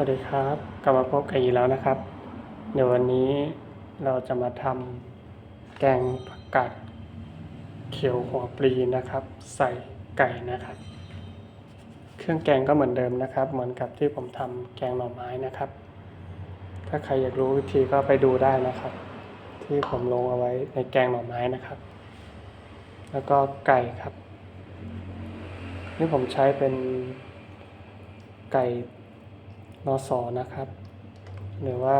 วัสดีครับกลับมาพบกันอีกแล้วนะครับ เดี๋ยววันนี้เราจะมาทำแกงผักกาดเขียวหัวปลีนะครับ ใส่ไก่นะครับ เครื่องแกงก็เหมือนเดิมนะครับ เหมือนกับที่ผมทำแกงหน่อไม้นะครับ ถ้าใครอยากรู้วิธีก็ไปดูได้นะครับ ที่ผมลงเอาไว้ในแกงหน่อไม้นะครับ แล้วก็ไก่ครับ นี่ผมใช้เป็นไก่ นอสอนะครับ หรือว่า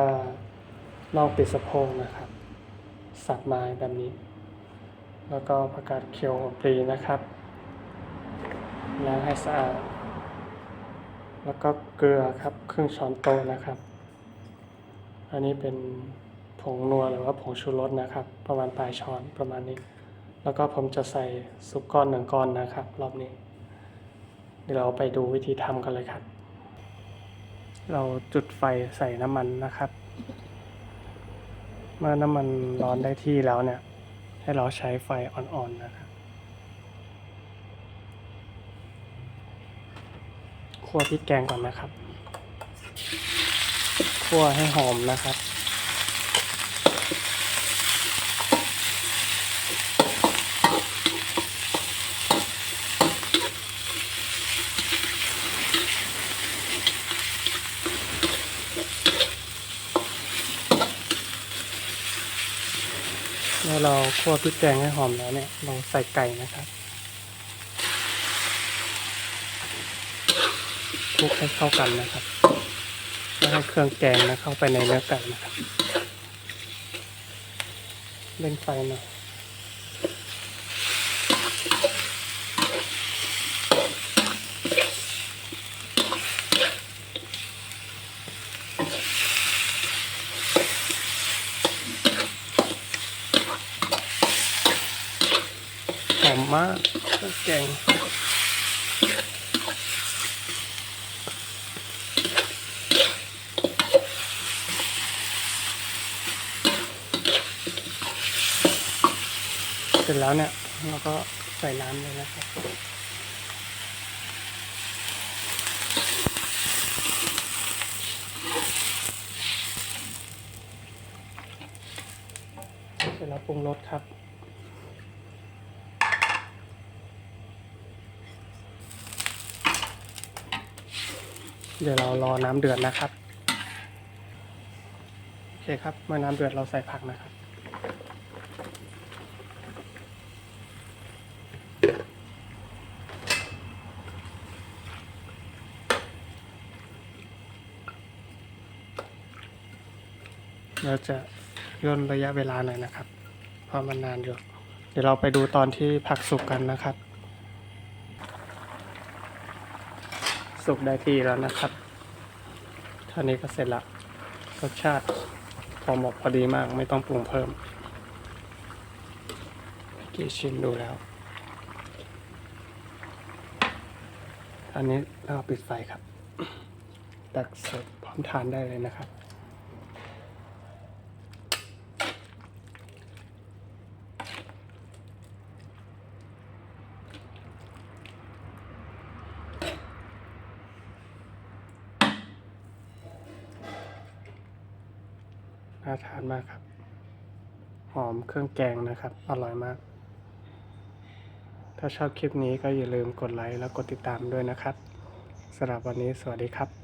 น่องปิดสะโพกนะครับ สับไม้แบบนี้ แล้วก็ผักกาดเขียวหัวปลีนะครับล้างให้สะอาด แล้วก็เกลือครับครึ่งช้อนโต๊ะนะครับ อันนี้เป็นผงนัวหรือว่าผงชูรสนะครับ ประมาณปลายช้อนประมาณนี้ แล้วก็ผมจะใส่ซุปก้อนหนึ่งก้อนนะครับ รอบนี้ เดี๋ยวเราไปดูวิธีทำกันเลยครับ เราจุดไฟใส่น้ำมันนะครับ เมื่อน้ำมันร้อนได้ที่แล้วเนี่ย ให้เราใช้ไฟอ่อนๆนะครับคั่วพริกแกงก่อนนะครับคั่วให้หอมนะครับ มื่อเราคั่วพริกแกงให้หอมแล้วเนี่ยเราใส่ไก่นะครับคลุกให้เข้ากันนะครับแล้วให้เครื่องแกงนะเข้าไปในเนื้อไก่นะครับเล่นไฟหน่อย อมมากเครื่องแกงเสร็จแล้วเนี่ยเราก็ใส่น้ำเลยนะครับเสร็จแล้วปรุงรสครับ เดี๋ยวเรารอน้ำเดือดนะครับ โอเคครับ เมื่อน้ำเดือดเราใส่ผักนะครับ เราจะย่นระยะเวลาหน่อยนะครับ เพราะมันนานอยู่ เดี๋ยวเราไปดูตอนที่ผักสุกกันนะครับ สุกได้ที่แล้วนะครับท่านี้ก็เสร็จละรสชาติพอเหมาะพอดีมากไม่ต้องปรุงเพิ่มเมื่อกี้ชิมดูแล้วอันนี้เราปิดไฟครับ ตักเสร็จพร้อมทานได้เลยนะครับ น่าทานมากครับ หอมเครื่องแกงนะครับ อร่อยมาก ถ้าชอบคลิปนี้ก็อย่าลืมกดไลค์แล้วกดติดตามด้วยนะครับสำหรับวันนี้สวัสดีครับ